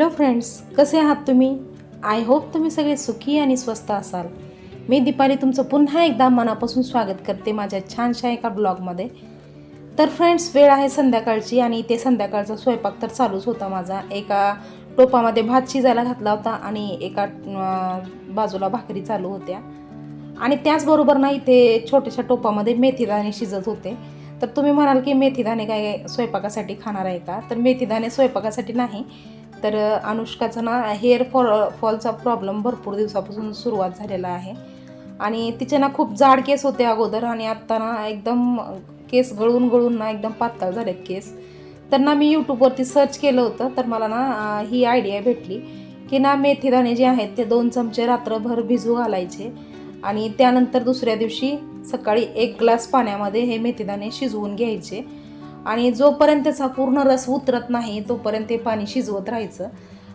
Hello friends कसे आहात तुम्ही? आय होप तुम्ही सगळे सुखी आणि स्वस्त असाल. मी दीपाली तुमचं पुन्हा एकदा मनापासून स्वागत करते माझ्या छानशा एका ब्लॉगमध्ये. तर फ्रेंड्स वेळ आहे संध्याकाळची आणि इथे संध्याकाळचा स्वयंपाक तर चालूच होता माझा. एका टोपामध्ये भात शिजायला घातला होता आणि एका बाजूला भाकरी चालू होत्या. आणि त्याचबरोबर ना इथे छोट्याशा टोपामध्ये मेथीदाणे शिजत होते. तर तुम्ही म्हणाल की मेथीदाणे काय स्वयंपाकासाठी खाणार आहे का? तर मेथीदाणे स्वयंपाकासाठी नाही. तर अनुष्काचा ना हेअर फॉल फॉलचा प्रॉब्लेम भरपूर दिवसापासून सुरुवात झालेला आहे. आणि तिचे ना खूप जाड केस होते अगोदर आणि आत्ता ना एकदम केस गळून गळून ना एकदम पातळ झालेत केस. तर ना मी यूट्यूबवरती सर्च केलं होतं तर मला ना ही आयडिया भेटली की ना मेथीदाणे जे आहेत ते दोन चमचे रात्रभर भिजू घालायचे आणि त्यानंतर दुसऱ्या दिवशी सकाळी एक ग्लास पाण्यामध्ये हे मेथीदाणे शिजवून घ्यायचे. आणि जोपर्यंत त्याचा पूर्ण रस उतरत नाही तोपर्यंत ते पाणी शिजवत राहायचं.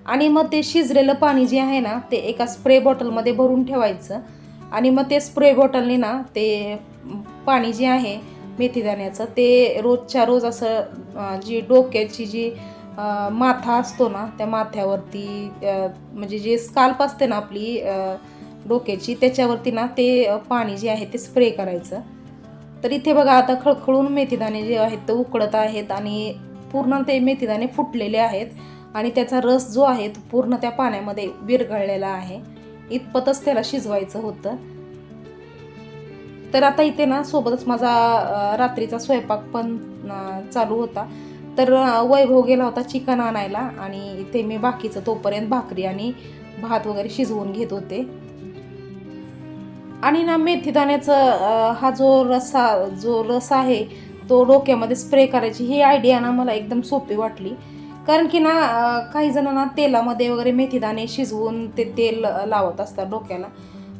आणि मग ते शिजलेलं पाणी जे आहे ना ते एका स्प्रे बॉटलमध्ये भरून ठेवायचं. आणि मग ते स्प्रे बॉटलने ना ते पाणी जे आहे मेथीदाण्याचं ते रोजच्या रोज असं जी डोक्याची जी माथा असतो ना त्या माथ्यावरती म्हणजे जे स्काल्प असते ना आपली डोक्याची त्याच्यावरती ना ते पाणी जे आहे ते स्प्रे करायचं. तर इथे बघा आता खळखळून मेथीदाणे जे आहेत ते उकडत आहेत आणि पूर्ण ते मेथीदाणे फुटलेले आहेत आणि त्याचा रस जो आहे तो पूर्ण त्या पाण्यामध्ये विरघळलेला आहे. इतपतच त्याला शिजवायचं होतं. तर आता इथे ना सोबतच माझा रात्रीचा स्वयंपाक पण चालू होता. तर वैभव गेला होता चिकन आणायला आणि इथे मी बाकीचं तोपर्यंत भाकरी आणि भात वगैरे शिजवून घेत होते. आणि ना मेथीदाण्याचं अं, हा जो रसा जो रस आहे तो डोक्यामध्ये स्प्रे करायची ही आयडिया ना मला एकदम सोपी वाटली. कारण की ना काही जणांना तेलामध्ये वगैरे मेथीदाणे शिजवून ते तेल लावत असतात डोक्याला.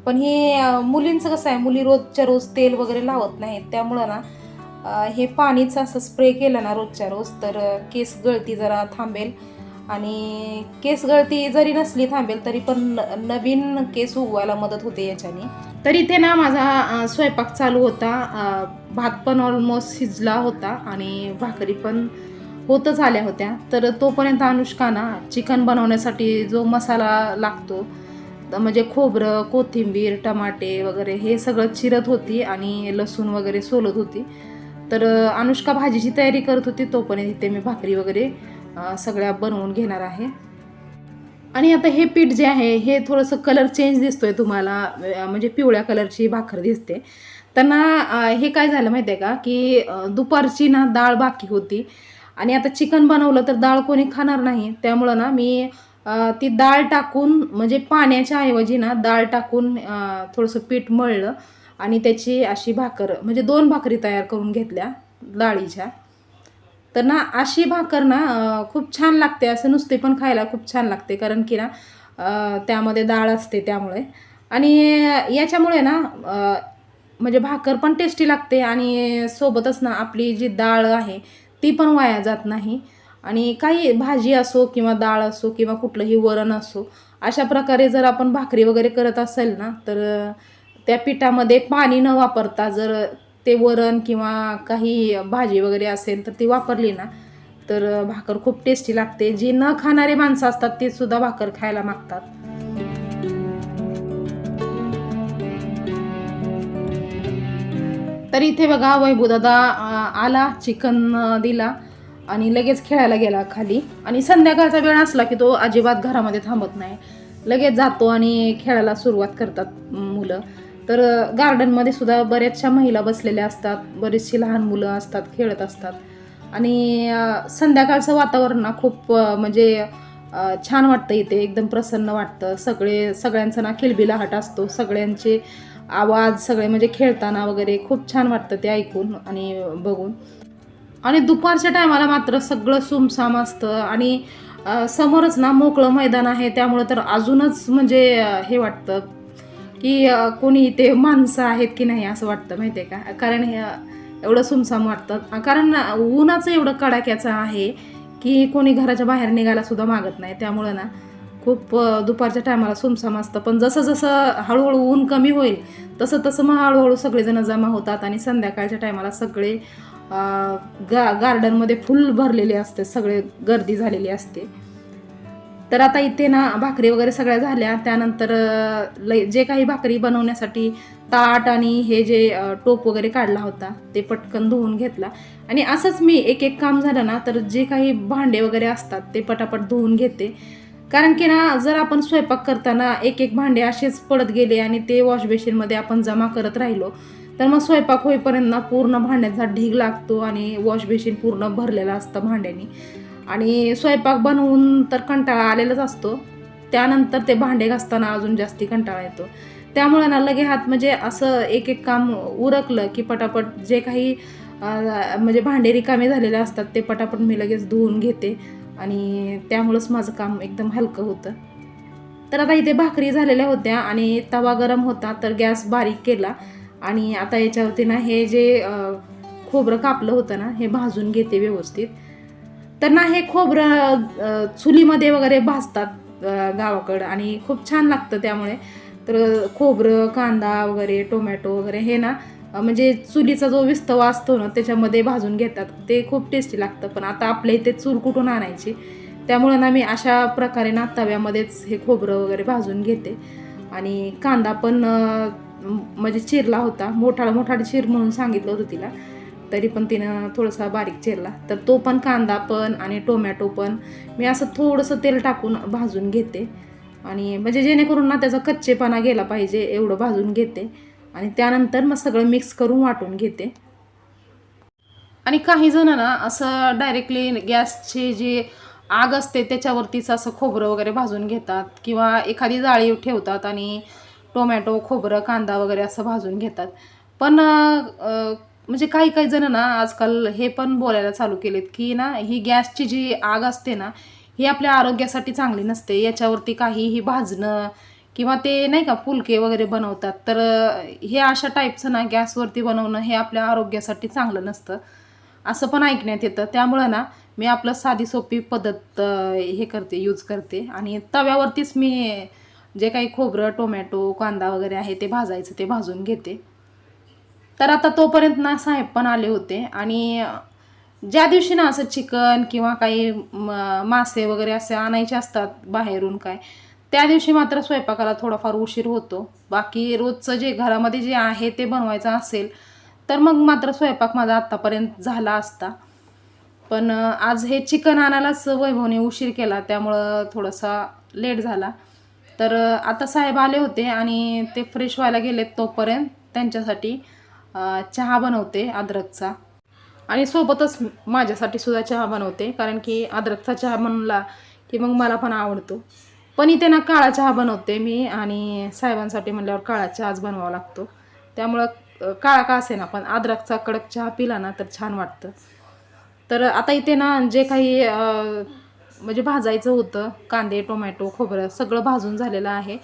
पण हे मुलींचं कसं आहे मुली रोजच्या रोज तेल वगैरे लावत नाहीत. त्यामुळं ना हे पाणीचं असं स्प्रे केलं ना रोजच्या रोज तर केस गळती जरा थांबेल. आणि केस गळती जरी नसली थांबेल तरी पण न- नवीन केस उगवायला मदत होते याच्याने. तर इथे ना माझा स्वयंपाक चालू होता. भात पण ऑलमोस्ट शिजला होता आणि भाकरी पण होतच आल्या होत्या. तर तोपर्यंत अनुष्का ना चिकन बनवण्यासाठी जो मसाला लागतो म्हणजे खोबरं कोथिंबीर टमाटे वगैरे हे सगळं चिरत होती आणि लसूण वगैरे सोलत होती. तर अनुष्का भाजीची तयारी करत होती तोपर्यंत इथे मी भाकरी वगैरे सगळ्या बनवून घेणार आहे. आणि आता हे पीठ जे आहे हे थोडंसं कलर चेंज दिसतोय तुम्हाला. म्हणजे पिवळ्या कलरची भाकर दिसते. त्यांना हे काय झालं माहिती आहे का की दुपारची ना डाळ बाकी होती. आणि आता चिकन बनवलं तर डाळ कोणी खाणार नाही. त्यामुळं ना मी ती डाळ टाकून म्हणजे पाण्याच्या ऐवजी ना डाळ टाकून थोडंसं पीठ मळलं. आणि त्याची अशी भाकर म्हणजे दोन भाकरी तयार करून घेतल्या डाळीच्या. तर ना अशी भाकर ना खूप छान लागते. असं नुसते पण खायला खूप छान लागते. कारण की ना त्यामध्ये डाळ असते त्यामुळे. आणि याच्यामुळे ना म्हणजे भाकर पण टेस्टी लागते आणि सोबतच ना आपली जी डाळ आहे ती पण वाया जात नाही. आणि काही भाजी असो किंवा डाळ असो किंवा कुठलंही वरण असो अशा प्रकारे जर आपण भाकरी वगैरे करत असेल ना तर त्या पिठामध्ये पाणी न वापरता जर ते वरण किंवा काही भाजी वगैरे असेल तर ती वापरली ना तर भाकर खूप टेस्टी लागते. जे न खाणारे माणसं असतात ते सुद्धा भाकर खायला मागतात. तर इथे बघा वैभूदादा आला चिकन दिला आणि लगेच खेळायला गेला खाली. आणि संध्याकाळचा वेळ असला की तो अजिबात घरामध्ये थांबत नाही. लगेच जातो आणि खेळायला सुरुवात करतात मुलं. तर गार्डनमध्ये सुद्धा बऱ्याचशा महिला बसलेल्या असतात बरीचशी लहान मुलं असतात खेळत असतात. आणि संध्याकाळचं वातावरण ना खूप म्हणजे छान वाटतं इथे. एकदम प्रसन्न वाटतं. सगळे सगळ्यांचा ना किलबिलाहट असतो. सगळ्यांचे आवाज सगळे म्हणजे खेळताना वगैरे खूप छान वाटतं ते ऐकून आणि बघून. आणि दुपारच्या टायमाला मात्र सगळं सुमसाम असतं आणि समोरच ना मोकळं मैदान आहे. त्यामुळं तर अजूनच म्हणजे हे वाटतं. की कोणी इथे माणसं आहेत की नाही असं वाटतं माहिती आहे का? कारण हे एवढं सुमसाम वाटतं. कारण उन्हाचं एवढं कडाक्याचं आहे की कोणी घराच्या बाहेर निघायलासुद्धा मागत नाही. त्यामुळं ना खूप दुपारच्या टायमाला सुमसाम असतं. पण जसं जसं हळूहळू ऊन कमी होईल तसं तसं मग हळूहळू सगळेजण जमा होतात आणि संध्याकाळच्या टायमाला सगळे गा गार्डनमध्ये फुल भरलेले असते. सगळे गर्दी झालेली असते. तर आता इथे ना भाकरी वगैरे सगळ्या झाल्या. त्यानंतर लय जे काही भाकरी बनवण्यासाठी ताट आणि हे जे टोप वगैरे काढला होता ते पटकन धुवून घेतला. आणि असंच मी एक एक काम झालं ना तर जे काही भांडे वगैरे असतात ते पटापट धुवून घेते. कारण की ना जर आपण स्वयंपाक करताना एक एक भांडे असेच पडत गेले आणि ते वॉशबेसिनमध्ये आपण जमा करत राहिलो तर मग स्वयंपाक होईपर्यंत ना पूर्ण भांड्याचा ढीग लागतो आणि वॉशबेसिन पूर्ण भरलेलं असतं भांड्यानी. आणि स्वयंपाक बनवून तर कंटाळा आलेलाच असतो. त्यानंतर ते भांडे घासताना अजून जास्ती कंटाळा येतो. त्यामुळे ना लगे हात म्हणजे असं एक एक काम उरकलं की पटापट जे काही म्हणजे भांडे रिकामे झालेले असतात ते पटापट मी लगेच धुवून घेते. आणि त्यामुळंच माझं काम एकदम हलकं होतं. तर आता इथे भाकरी झालेल्या होत्या आणि तवा गरम होता तर गॅस बारीक केला. आणि आता याच्यावरती ना हे जे खोबरं कापलं होतं ना हे भाजून घेते व्यवस्थित. तर ना हे खोबरं चुलीमध्ये वगैरे भाजतात गावाकडं. आणि खूप छान लागतं त्यामुळे. तर खोबरं कांदा वगैरे टोमॅटो वगैरे हे ना म्हणजे चुलीचा जो विस्तवा असतो ना त्याच्यामध्ये भाजून घेतात. ते खूप टेस्टी लागतं. पण आता आपल्या इथे चूल कुठून आणायची? त्यामुळं ना मी अशा प्रकारे ना तव्यामध्येच हे खोबरं वगैरे भाजून घेते. आणि कांदा पण म्हणजे चिरला होता. मोठा मोठा चिर म्हणून सांगितलं होतं तिला. तरी पण तिनं थोडासा बारीक चिरला. तर तो पण कांदा पण आणि टोमॅटो पण मी असं थोडंसं तेल टाकून भाजून घेते. आणि म्हणजे जेणेकरून ना त्याचा कच्चेपणा गेला पाहिजे एवढं भाजून घेते. आणि त्यानंतर मग सगळं मिक्स करून वाटून घेते. आणि काही जण ना असं डायरेक्टली गॅसची जी आग असते त्याच्यावरतीच असं खोबरं वगैरे भाजून घेतात किंवा एखादी जाळी ठेवतात आणि टोमॅटो खोबरं कांदा वगैरे असं भाजून घेतात. पण म्हणजे काही काही जण ना आजकाल हे पण बोलायला चालू केलेत की ना ही गॅसची जी आग असते ना ही आपल्या आरोग्यासाठी चांगली नसते. याच्यावरती काहीही भाजणं किंवा ते नाही का फुलके वगैरे बनवतात. तर हे अशा टाईपचं ना गॅसवरती बनवणं हे आपल्या आरोग्यासाठी चांगलं नसतं. असं पण ऐकण्यात येतं. त्यामुळं ना मी आपलं साधी सोपी पद्धत हे करते यूज करते. आणि तव्यावरतीच मी जे काही खोबरं टोमॅटो कांदा वगैरे आहे ते भाजायचं ते भाजून घेते. तर आता तोपर्यंत ना साहेब पण आले होते. आणि ज्या दिवशी ना असं चिकन किंवा काही मासे वगैरे असे आणायचे असतात बाहेरून काय त्या दिवशी मात्र स्वयंपाकाला थोडाफार उशीर होतो. बाकी रोजचं जे घरामध्ये जे आहे ते बनवायचं असेल तर मग मात्र स्वयंपाक माझा आत्तापर्यंत झाला असता. पण आज हे चिकन आणायलाच वैभवने उशीर केला त्यामुळं थोडासा लेट झाला. तर आता साहेब आले होते आणि ते फ्रेश व्हायला गेलेत तोपर्यंत त्यांच्यासाठी चहा बनवते अद्रकचा. आणि सोबतच माझ्यासाठी सुद्धा चहा बनवते कारण की अद्रकचा चहा बनला की मग मला पण आवडतो. पण इथे ना काळा चहा बनवते मी आणि साहेबांसाठी म्हणल्यावर काळा चहाच बनवावा लागतो. त्यामुळं काळा का असे ना पण अद्रकचा कडक चहा पिला ना तर छान वाटतं. तर आता इथे ना जे काही म्हणजे भाजायचं होतं कांदे टोमॅटो खोबरं सगळं भाजून झालेलं आहे.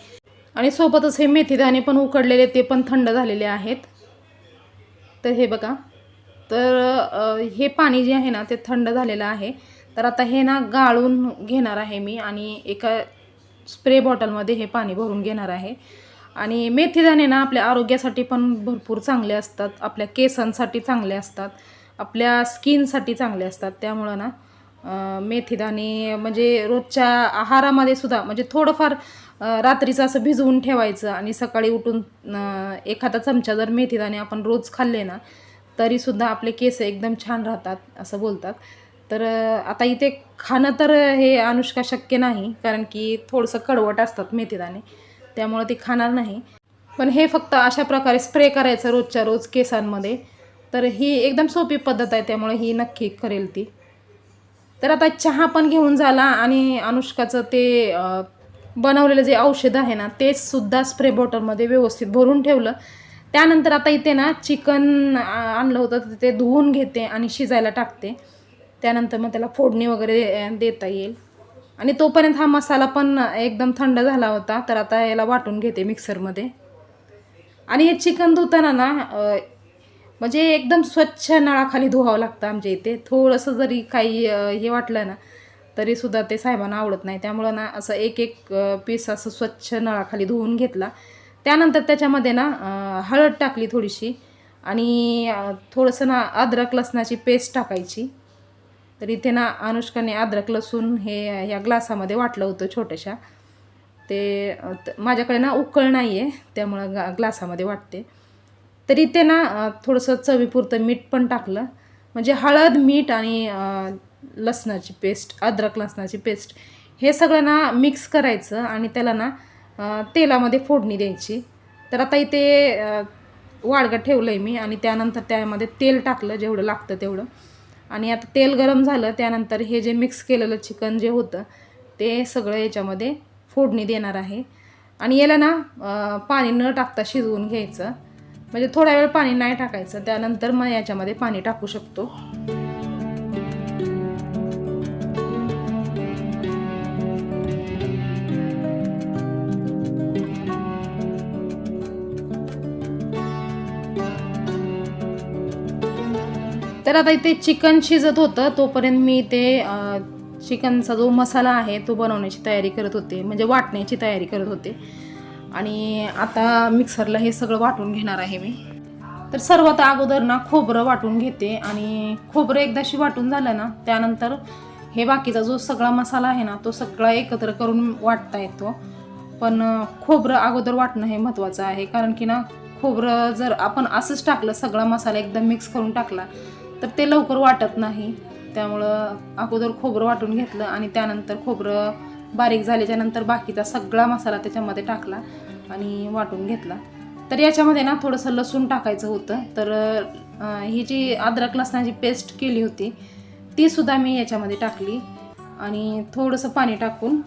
आणि सोबतच हे मेथीदाणे पण उकडलेले ते पण थंड झालेले आहेत. तर हे बघा. तर हे पाणी जे आहे ना ते थंड झालेलं आहे. तर आता हे ना गाळून घेणार आहे मी आणि एका स्प्रे बॉटलमध्ये हे पाणी भरून घेणार आहे. आणि मेथीदाणे ना आपल्या आरोग्यासाठी पण भरपूर चांगले असतात. आपल्या केसांसाठी चांगले असतात. आपल्या स्किनसाठी चांगले असतात. त्यामुळं ना मेथीदाणे म्हणजे रोजच्या आहारामध्ये सुद्धा म्हणजे थोडंफार रात्रीचं असं भिजवून ठेवायचं आणि सकाळी उठून एखादा चमचा जर मेथीदाणे आपण रोज खाल्ले ना तरीसुद्धा आपले केस एकदम छान राहतात असं बोलतात. तर आता इथे खाणं तर हे अनुष्का शक्य नाही कारण की थोडंसं कडवट असतात मेथीदाणे त्यामुळं ते खाणार नाही. पण हे फक्त अशा प्रकारे स्प्रे करायचं रोजच्या रोज केसांमध्ये. तर ही एकदम सोपी पद्धत आहे त्यामुळे ही नक्की करेल ती. तर आता चहा पण घेऊन झाला आणि अनुष्काचं ते बनवलेलं जे औषध आहे ना ते सुद्धा स्प्रे बॉटलमध्ये व्यवस्थित भरून ठेवलं. त्यानंतर आता इथे ना चिकन आणलं होतं तर ते धुवून घेते आणि शिजायला टाकते. त्यानंतर मग त्याला फोडणी वगैरे देता येईल. आणि तोपर्यंत हा मसाला पण एकदम थंड झाला होता तर आता याला वाटून घेते मिक्सरमध्ये आणि हे चिकन धुताना ना म्हणजे एकदम स्वच्छ नळाखाली धुवावं लागतं आमच्या इथे. थोडंसं जरी काही हे वाटलं ना तरीसुद्धा ते साहेबांना आवडत नाही. त्यामुळं ना असं एक एक पीस असं स्वच्छ नळाखाली धुवून घेतला. त्यानंतर त्याच्यामध्ये ना हळद टाकली थोडीशी आणि थोडंसं ना अद्रक लसणाची पेस्ट टाकायची. तर इथे ना अनुष्काने अद्रक लसूण हे या ग्लासामध्ये वाटलं होतं छोट्याशा. ते माझ्याकडे ना उकळ नाही आहे त्यामुळं गा ग्लासामध्ये वाटते. तर इथे ना थोडंसं चवीपुरतं मीठ पण टाकलं. म्हणजे हळद मीठ आणि लसणाची पेस्ट अद्रक लसणाची पेस्ट हे सगळं ना मिक्स करायचं आणि त्याला ना तेलामध्ये फोडणी द्यायची. तर आता इथे अ, वाडगं ठेवलं आहे मी आणि त्यानंतर त्यामध्ये तेल टाकलं जेवढं लागतं तेवढं. आणि आता तेल गरम झालं त्यानंतर हे जे मिक्स केलेलं चिकन जे होतं ते सगळं याच्यामध्ये फोडणी देणार आहे. आणि याला ना पाणी न टाकता शिजवून घ्यायचं. म्हणजे थोडा वेळ पाणी नाही टाकायचं त्यानंतर मग याच्यामध्ये पाणी टाकू शकतो. तर आता इथे चिकन शिजत होतं तोपर्यंत मी ते चिकनचा जो मसाला आहे तो बनवण्याची तयारी करत होते. म्हणजे वाटण्याची तयारी करत होते. आणि आता मिक्सरला हे सगळं वाटून घेणार आहे मी. तर सर्वात अगोदर ना खोबरं वाटून घेते. आणि खोबरं एकदाशी वाटून झालं ना त्यानंतर हे बाकीचा जो सगळा मसाला आहे ना तो सगळा एकत्र करून वाटता येतो. पण खोबरं अगोदर वाटणं हे महत्त्वाचं आहे. कारण की ना खोबरं जर आपण असंच टाकलं सगळा मसाला एकदम मिक्स करून टाकला तर ते लवकर वाटत नाही. त्यामुळं अगोदर खोबरं वाटून घेतलं आणि त्यानंतर खोबरं बारीक झाल्याच्यानंतर बाकीचा सगळा मसाला त्याच्यामध्ये टाकला आणि वाटून घेतला. तर याच्यामध्ये ना थोडंसं लसूण टाकायचं होतं. तर ही जी अद्रक लसणाची पेस्ट केली होती तीसुद्धा मी याच्यामध्ये टाकली आणि थोडंसं पाणी टाकून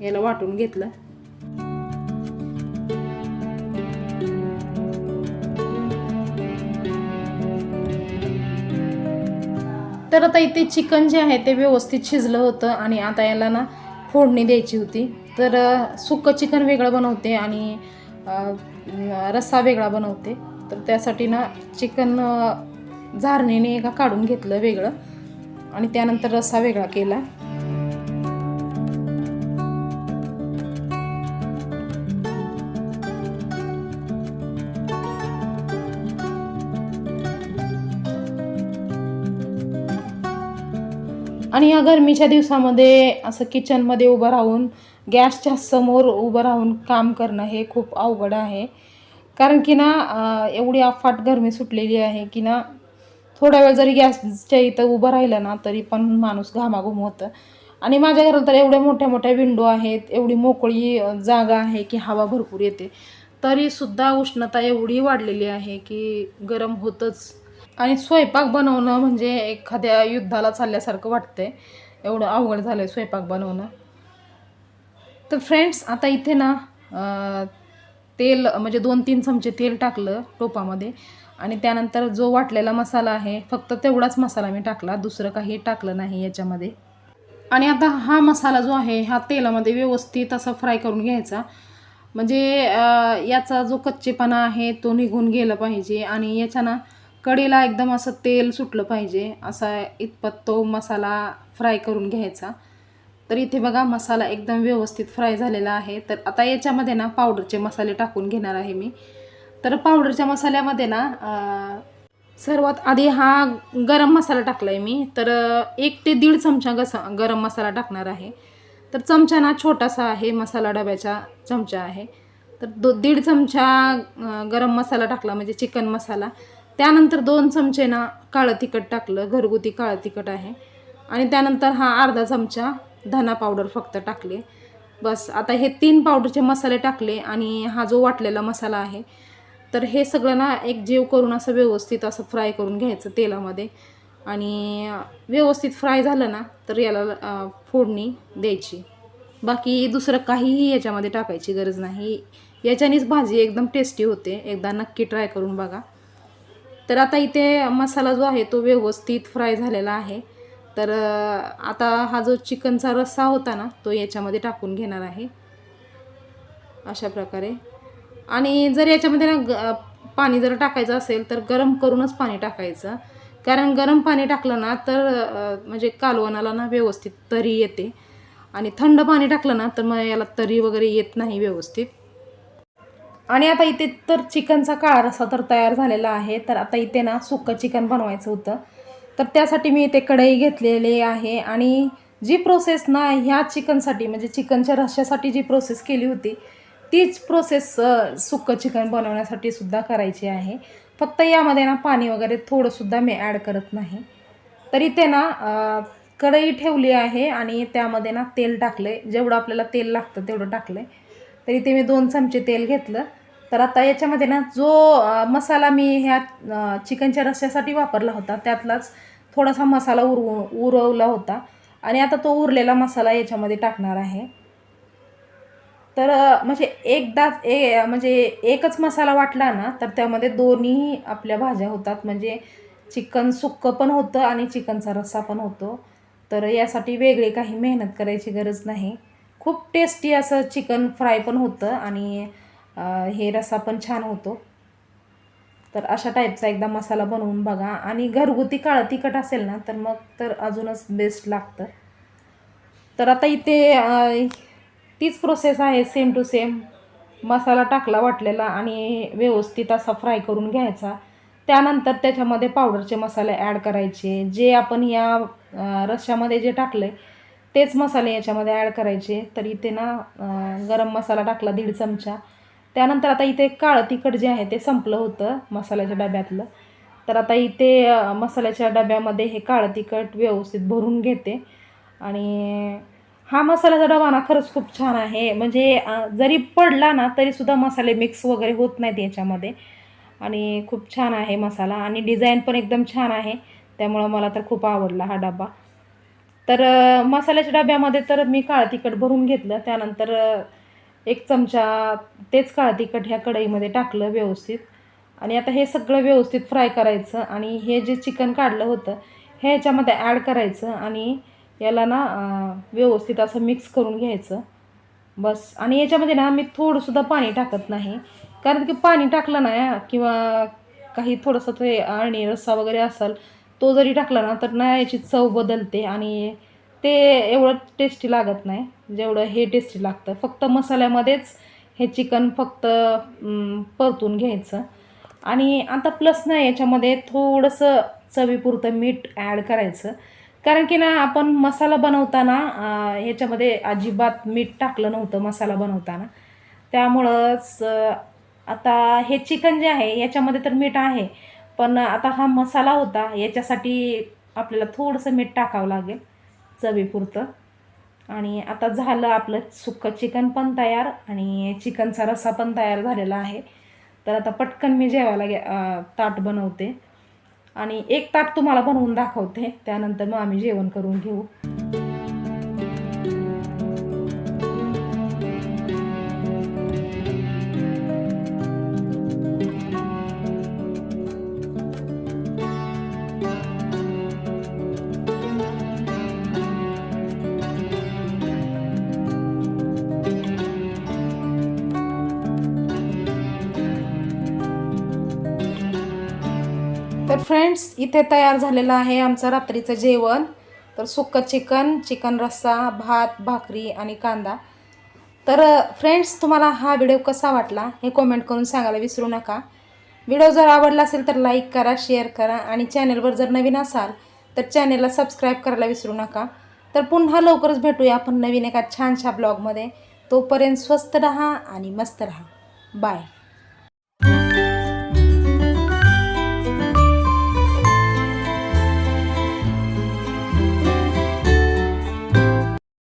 याला वाटून घेतलं. तर आता इथे चिकन जे आहे ते व्यवस्थित शिजलं होतं आणि आता याला ना फोडणी द्यायची होती. तर सुकं चिकन वेगळं बनवते आणि रस्सा वेगळा बनवते. तर त्यासाठी ना चिकन झारणीने एका काढून घेतलं वेगळं आणि त्यानंतर रस्सा वेगळा केला. आणि या गरमीच्या दिवसामध्ये असं किचनमध्ये उभं राहून गॅसच्या समोर उभं राहून काम करणं हे खूप अवघड आहे. कारण की ना एवढी अफाट गरमी सुटलेली आहे की ना थोडा वेळ जरी गॅसच्या इथं उभं राहिलं ना तरी पण माणूस घामाघूम होतं. आणि माझ्या घरात तर एवढ्या मोठ्या मोठ्या विंडो आहेत एवढी मोकळी जागा आहे की हवा भरपूर येते. तरीसुद्धा उष्णता एवढी वाढलेली आहे की गरम होतंच आणि स्वयंपाक बनवणं म्हणजे एखाद्या युद्धाला चालल्यासारखं वाटतंय. एवढं अवघड झालं आहे स्वयंपाक बनवणं. तर फ्रेंड्स आता इथे ना तेल म्हणजे दोन तीन चमचे तेल टाकलं टोपामध्ये. आणि त्यानंतर जो वाटलेला मसाला आहे फक्त तेवढाच मसाला मी टाकला. दुसरं काही टाकलं नाही याच्यामध्ये. आणि आता हा मसाला जो आहे हा तेलामध्ये व्यवस्थित असा फ्राय करून घ्यायचा. म्हणजे याचा जो कच्चेपणा आहे तो निघून गेला पाहिजे. आणि याच्या ना कढीला एकदम असं तेल सुटलं पाहिजे असा इतपत तो मसाला फ्राय करून घ्यायचा. तर इथे बघा मसाला एकदम व्यवस्थित फ्राय झालेला आहे. तर आता याच्यामध्ये ना पावडरचे मसाले टाकून घेणार आहे मी. तर पावडरच्या मसाल्यामध्ये ना सर्वात आधी हा गरम मसाला टाकला आहे मी. तर एक ते दीड चमचा गसा गरम मसाला टाकणार आहे. तर चमचा ना छोटासा आहे मसाला डब्याचा चमचा आहे. तर दो दीड चमचा गरम मसाला टाकला म्हणजे चिकन मसाला. त्यानंतर दोन चमचे ना काळं तिखट टाकलं घरगुती काळं तिखट आहे. आणि त्यानंतर हा अर्धा चमचा धना पावडर फक्त टाकले. बस आता हे तीन पावडरचे मसाले टाकले आणि हा जो वाटलेला मसाला आहे तर हे सगळं ना एक जीव करून असं व्यवस्थित असं फ्राय करून घ्यायचं तेलामध्ये. आणि व्यवस्थित फ्राय झालं ना तर याला फोडणी द्यायची. बाकी दुसरं काहीही याच्यामध्ये टाकायची गरज नाही. याच्यानेच भाजी एकदम टेस्टी होते. एकदा नक्की ट्राय करून बघा. तर आता इथे मसाला जो आहे तो व्यवस्थित फ्राय झालेला आहे. तर आता हा जो चिकनचा रस्सा होता ना तो याच्यामध्ये टाकून घेणार आहे. अशा प्रकारे. आणि जर याच्यामध्ये ना ग पाणी जर टाकायचं असेल तर गरम करूनच पाणी टाकायचं. कारण गरम पाणी टाकलं ना तर म्हणजे कालवणाला ना व्यवस्थित तरी येते. आणि थंड पाणी टाकलं ना तर मग याला तरी वगैरे येत नाही व्यवस्थित. आणि आता इथे तर चिकनचा काळा रस्सा तर तयार झालेला आहे. तर आता इथे ना सुक्कं चिकन बनवायचं होतं. तर त्यासाठी मी इथे कढई घेतलेली आहे. आणि जी प्रोसेस ना ह्या चिकनसाठी म्हणजे चिकनच्या रश्श्यासाठी जी प्रोसेस केली होती तीच प्रोसेस सुक्कं चिकन बनवण्यासाठी सुद्धा करायची आहे. फक्त यामध्ये ना पाणी वगैरे थोडंसुद्धा मी ॲड करत नाही. तरी ते ना कढई ठेवली आहे आणि त्यामध्ये ना तेल टाकलं आहे जेवढं आपल्याला तेल लागतं तेवढं टाकलं आहे तरी ते मी दोन चमचे तेल घेतलं. तर आता याच्यामध्ये ना जो मसाला मी ह्या चिकनच्या रस्स्यासाठी वापरला होता त्यातलाच थोडासा मसाला उरवू उरवला होता. आणि आता तो उरलेला मसाला याच्यामध्ये टाकणार आहे. तर म्हणजे एकदाच ए म्हणजे एकच मसाला वाटला ना तर त्यामध्ये दोन्ही आपल्या भाज्या होतात. म्हणजे चिकन सुक्कं पण होतं आणि चिकनचा रस्सा पण होतो. तर यासाठी वेगळी काही मेहनत करायची गरज नाही. खूप टेस्टी असं चिकन फ्राय पण होतं आणि हे रस्सा पण छान होतो. तर अशा टाईपचा एकदा मसाला बनवून बघा. आणि घरगुती काळं तिखट असेल ना तर मग तर अजूनच बेस्ट लागतं. तर आता इथे तीच प्रोसेस आहे सेम टू सेम मसाला टाकला वाटलेला आणि व्यवस्थित असा फ्राय करून घ्यायचा. त्यानंतर त्याच्यामध्ये पावडरचे मसाले ॲड करायचे. जे आपण या अ, रश्श्यामध्ये जे टाकलं आहे तेच मसाले याच्यामध्ये ॲड करायचे. तर इथे ना गरम मसाला टाकला दीड चमचा. त्यानंतर आता इथे काळं तिखट जे आहे ते संपलं होतं मसाल्याच्या डब्यातलं. तर आता इथे मसाल्याच्या डब्यामध्ये हे काळं तिखट व्यवस्थित भरून घेते. आणि हा मसाल्याचा डबा ना खरंच खूप छान आहे. म्हणजे जरी पडला ना तरीसुद्धा मसाले मिक्स वगैरे होत नाहीत याच्यामध्ये. आणि खूप छान आहे मसाला. आणि डिझाईन पण एकदम छान आहे. त्यामुळं मला तर खूप आवडला हा डबा. तर मसाल्याच्या डब्यामध्ये तर मी काळं तिखट भरून घेतलं. त्यानंतर एक चमचा तेच काळं तिखट ह्या कढईमध्ये टाकलं व्यवस्थित. आणि आता हे सगळं व्यवस्थित फ्राय करायचं आणि हे जे चिकन काढलं होतं हे ह्याच्यामध्ये ॲड करायचं आणि याला ना व्यवस्थित असं मिक्स करून घ्यायचं. बस. आणि याच्यामध्ये ना मी थोडंसुद्धा पाणी टाकत नाही. कारण की पाणी टाकलं ना किंवा काही थोडंसं ते आणि रस्सा वगैरे असेल तो जरी टाकला ना तर ना याची चव बदलते आणि ते एवढं टेस्टी लागत नाही. जेवढं हे टेस्टी लागतं. फक्त मसाल्यामध्येच हे चिकन फक्त परतून घ्यायचं. आणि आता प्लस ना याच्यामध्ये थोडंसं चवीपुरतं मीठ ॲड करायचं. कारण की ना आपण मसाला बनवताना याच्यामध्ये ह्याच्यामध्ये अजिबात मीठ टाकलं नव्हतं मसाला बनवताना. त्यामुळंच आता हे चिकन जे आहे याच्यामध्ये तर मीठ आहे. पण आता हा मसाला होता याच्यासाठी आपल्याला थोडंसं मीठ टाकावं लागेल चवीपुरतं. आणि आता झालं आपलं सुक्कं चिकन पण तयार आणि चिकनचा रस्सा पण तयार झालेला आहे. तर आता पटकन मी जेवायला गे ताट बनवते. आणि एक ताट तुम्हाला बनवून दाखवते त्यानंतर मग आम्ही जेवण करून घेऊ. फ्रेंड्स इथे तयार झालेलं आहे आमचं रात्रीचं जेवण. तर सुक्कं चिकन चिकन रस्सा भात भाकरी आणि कांदा. तर फ्रेंड्स तुम्हाला हा व्हिडिओ कसा वाटला हे कॉमेंट करून सांगायला विसरू नका. व्हिडिओ जर आवडला असेल तर लाईक करा शेअर करा आणि चॅनलवर जर नवीन असाल तर चॅनलला सबस्क्राईब करायला विसरू नका. तर पुन्हा लवकरच भेटूया आपण नवीन एका छानशा ब्लॉगमध्ये तोपर्यंत स्वस्त रहा आणि मस्त रहा. बाय